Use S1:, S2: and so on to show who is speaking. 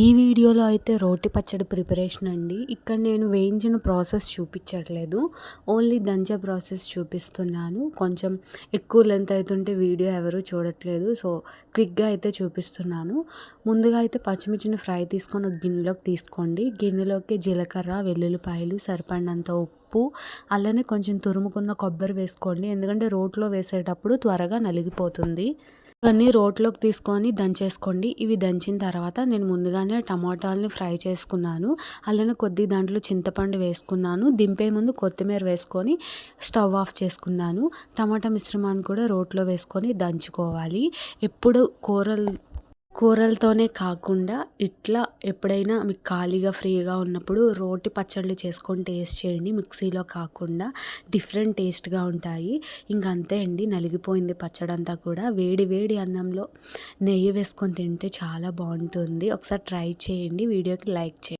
S1: ఈ వీడియోలో అయితే రోటి పచ్చడి ప్రిపరేషన్ అండి. ఇక్కడ నేను వేయించిన ప్రాసెస్ చూపించట్లేదు. ఓన్లీ దంచే ప్రాసెస్ చూపిస్తున్నాను. కొంచెం ఎక్కువ లెంత్ అవుతుంటే వీడియో ఎవరు చూడట్లేదు. సో క్విక్గా అయితే చూపిస్తున్నాను. ముందుగా అయితే పచ్చిమిర్చిని ఫ్రై తీసుకొని ఒక గిన్నెలోకి తీసుకోండి. గిన్నెలోకి జీలకర్ర వెల్లుల్లిపాయలు సరిపడినంత ఉప్పు అలానే కొంచెం తురుముకున్న కొబ్బరి వేసుకోండి. ఎందుకంటే రోట్లో వేసేటప్పుడు త్వరగా నలిగిపోతుంది. ఇవన్నీ రోట్లోకి తీసుకొని దంచేసుకోండి. ఇవి దంచిన తర్వాత నేను ముందుగానే టమాటాలని ఫ్రై చేసుకున్నాను. అలానే కొద్ది దాంట్లో చింతపండు వేసుకున్నాను. దింపే ముందు కొత్తిమీర వేసుకొని స్టవ్ ఆఫ్ చేసుకున్నాను. టమాటా మిశ్రమాన్ని కూడా రోట్లో వేసుకొని దంచుకోవాలి. ఎప్పుడు కూరలు కూరలతోనే కాకుండా ఇట్లా ఎప్పుడైనా మీకు ఖాళీగా ఫ్రీగా ఉన్నప్పుడు రోటి పచ్చళ్ళు చేసుకొని టేస్ట్ చేయండి. మిక్సీలో కాకుండా డిఫరెంట్ టేస్ట్గా ఉంటాయి. ఇంక అంతే అండి. నలిగిపోయింది పచ్చడంతా కూడా. వేడి వేడి అన్నంలో నెయ్యి వేసుకొని తింటే చాలా బాగుంటుంది. ఒకసారి ట్రై చేయండి. వీడియోకి లైక్ చేయండి.